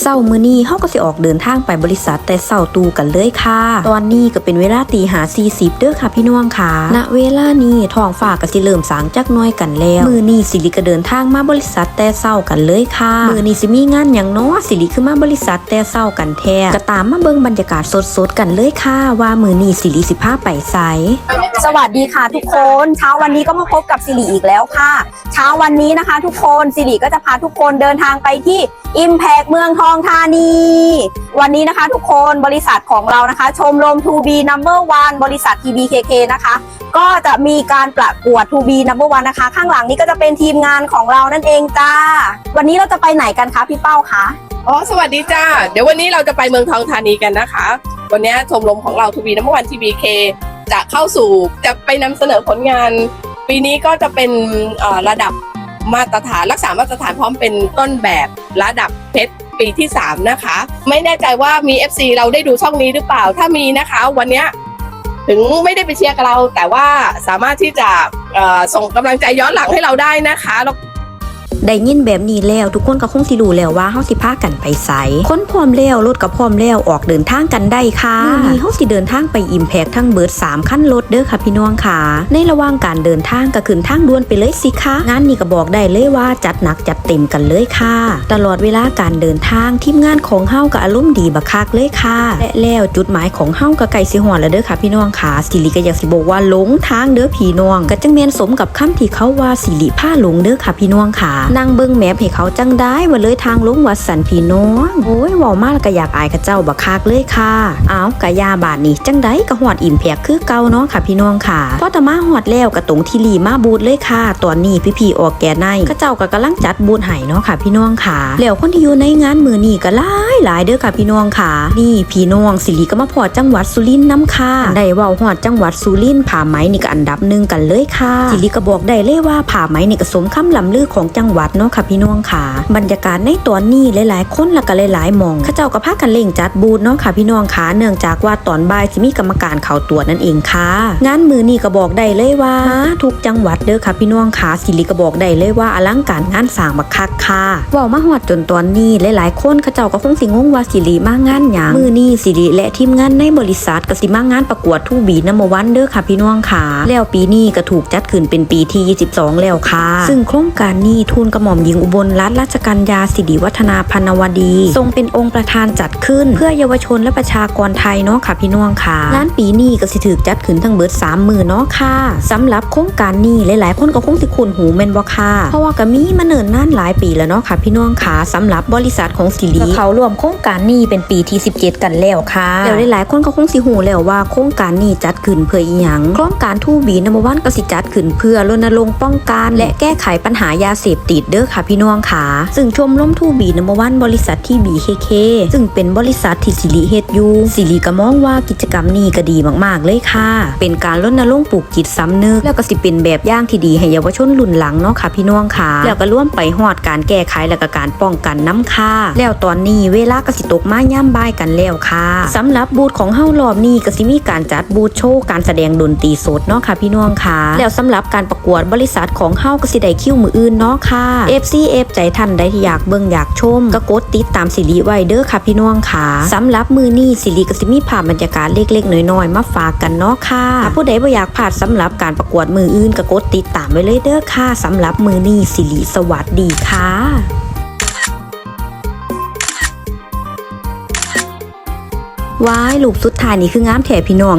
เศร้ามือนี้เฮาก็สิออกเดินทางไปบริษัทแต่เศร้าตูกันเลยค่ะ ตอนนี้ก็เป็นเวลาตีหา40เด้อค่ะพี่น้องค่ะ ณ เวลานี้ท้องฟ้าก็สิเริ่มสางจักน้อยกันแล้ว มือนี้สิริก็เดินทางมาบริษัทแต่เศร้ากันเลยค่ะ มือนี้สิมีงานหยังเนาะสิริคือมาบริษัทแต่เศร้ากันแท้ก็ตามมาเบิ่งบรรยากาศสดๆกันเลยค่ะ ว่ามือนี้สิริสิพาไปไสสวัสดีค่ะทุกคนเช้าวันนี้ก็มาพบกับสิริอีกแล้วค่ะ เช้าวันนี้นะคะ ทุกคนสิริก็จะพาทุกคนเดินทางไปที่ Impact เมืองทองธานี วันนี้นะคะทุกคนบริษัทของเรานะคะ ชมรม 2B Number One บริษัท TBKK นะคะ ก็จะมีการประกวด 2B Number One นะคะ ข้างหลังนี้ก็จะเป็นทีมงานของเรานั่นเองจ้า วันนี้เราจะไปไหนกันคะพี่เป้าคะอ๋อสวัสดีจ้า เดี๋ยววันนี้เราจะไปเมืองทองธานีกันนะคะ วันนี้ชมรมของเราทูบีน้ำวันทีบีเคจะเข้าสู่จะไปนำเสนอผลงาน ปีนี้ก็จะเป็นระดับ มาตรฐานรักษามาตรฐานพร้อมเป็นต้นแบบระดับเพชรปีที่ 3 นะคะ ไม่แน่ใจว่ามี FC เราได้ดูช่องนี้หรือเปล่าถ้ามีนะคะ วันนี้ถึงไม่ได้ไปเชียร์กับเรา แต่ว่าสามารถที่จะส่งกำลังใจย้อนหลังให้เราได้นะคะ ได้ยินแบบนี้แล้วทุกคนก็คงสิรู้แล้วว่าเฮาสิพากันไปไสคนพร้อมแล้วรถก็พร้อมแล้วออกเดินทางกันได้ค่ะมื้อนี้เฮาสิเดินทางไปอิมแพกทั้งเบิด3คันรถเด้อค่ะพี่น้องค่ะ ในระหว่างการเดินทางก็ขึ้นทางด่วนไปเลยสิคะงานนี้ก็บอกได้เลยว่าจัดหนักจัดเต็มกันเลยค่ะ ตลอดเวลาการเดินทางทีมงานของเฮาก็อารมณ์ดีบักคักเลยค่ะและแล้วจุดหมายของเฮาก็ใกล้สิฮอดแล้วเด้อค่ะพี่น้องค่ะสิริก็อยากสิบอกว่าหลงทางเด้อพี่น้องก็จังแม่นสมกับคำที่เขาว่าสิริพาหลงเด้อค่ะพี่น้องค่ะนั่งเบิ่งแมพให้เขาจังได้ว่าเลยทางลงวัดสันพี่น้องโอ้ยว้ามาแล้วก็อยากอายกับเจ้าบักคักเลยค่ะอ้าวกะยาบาดนี้จังได้ก็ฮอดอิ่มแพกคือเก่าเนาะค่ะพี่น้องค่ะพอตะมาฮอดแล้วก็ตรงที่ลีมาบูดเลยค่ะ ตอนนี้พี่ๆออกแก่ในก็เจ้าก็กำลังจัดบูธให้เนาะค่ะ พี่น้องค่ะแล้วคนที่อยู่ในงานมือนี้ก็หลายหลายเด้อค่ะพี่น้องค่ะ นี่พี่น้องสิริก็มาพอจังหวัดสุรินทร์น้ำค่ะได้ว้าฮอดจังหวัดสุรินทร์ผ้าไหมนี่ก็อันดับหนึ่งกันเลยค่ะสิริก็บอกได้เลยว่าผ้าไหมนี่ก็สมคำลำลือของจังหวัดเนาะค่ะพี่น้องค่ะ บรรยากาศในตอนนี้หลายๆ คนและก็หลายๆมองข้าเจ้าก็พากันเล่งจัดบูธเนาะค่ะพี่น้องค่ะเนื่องจากว่าตอนบ่ายสิมีกรรมการเข่าตรวจนั่นเองค่ะงานมือนี่ก็บอกได้เลยว่า ทุกจังหวัดเด้อค่ะพี่น้องค่ะสิริก็บอกได้เลยว่าอลังการงานสร้างบักคักค่ะว้ามาฮอดจนตอนนี้หลายๆคนเขาเจ้าก็คงสิงงว่าสิริมางานหยังมือนี่สิริและทีมงานในบริษัทก็สิมางานประกวดทูบีนัมวันเด้อค่ะพี่น้องค่ะแล้วปีนี้ก็ถูกจัดขึ้นเป็นปีที่ 22 แล้วค่ะ ซึ่งโครงการนี้ทุนกระหม่อมหญิงอุบลรัตนราชกัญญาสิริวัฒนาพันวดี ทรงเป็นองค์ประธานจัดขึ้น เพื่อเยาวชนและประชากรไทยเนาะค่ะพี่น้องค่ะงานปีนี้ก็สิถูกจัดขึ้นทั้งเบิด3มือเนาะค่ะสำหรับโครงการนี้หลายๆ คนก็คงสิคุ้นหูแม่นบ่ค่ะเพราะว่าก็มีมาเนิ่นนานหลายปีแล้วเนาะค่ะพี่น้องค่ะสำหรับบริษัทของสิริเขาร่วมโครงการนี้เป็นปีที่ 17 กันแล้วค่ะแล้วหลายๆคนก็คงสิหูแล้วว่าโครงการนี้จัดขึ้นเพื่ออีหยังโครงการทูบีนัมวันก็สิจัดขึ้นเพื่อรณรงค์ป้องกันและแก้ไขปัญหายาเสพติดเด้อค่ะพี่น้องค่ะ ซึ่งชมรมทูบีนัมวันบริษัทที่ BKK ซึ่งเป็นบริษัทที่สิริเฮดยูสิริก็มองว่ากิจกรรมนี้ก็ดีมากๆเลยค่ะ เป็นการรณรงค์ปลูกจิตสำนึก แล้วก็สิเป็นแบบอย่างที่ดีให้เยาวชนรุ่นหลังเนาะค่ะพี่น้องค่ะ แล้วก็ร่วมไปฮอดการแก้ไขและก็การป้องกันน้ำค่ะแล้วตอนนี้เวลากสิตกมาย่ำบ่ายกันแล้วค่ะสำหรับบูธของเฮารอบนี้ก็สิมีการจัดบูธโชว์การแสดงดนตรีสดเนาะค่ะพี่น้องค่ะ แล้วสำหรับการประกวดบริษัทของเฮาก็สิได้คิวมืออื่นเนาะค่ะ FCF ใจทันได้ที่อยากเบิ่งอยากชม ก็กดติดตามสิริไว้เด้อค่ะพี่น้องค่ะสำหรับมือนี้สิริก็สิมีภาพบรรยากาศเล็กๆน้อยๆมาฝากกันเนาะค่ะถ้าผู้ใดบ่อยากพลาดสำหรับการประกวดมืออื่นก็กดติดตามไว้เลยเด้อค่ะสำหรับมือนี้สิริสวัสดีค่ะว้ายลูกสุดท้ายนี่คืองามแถพี่น้อง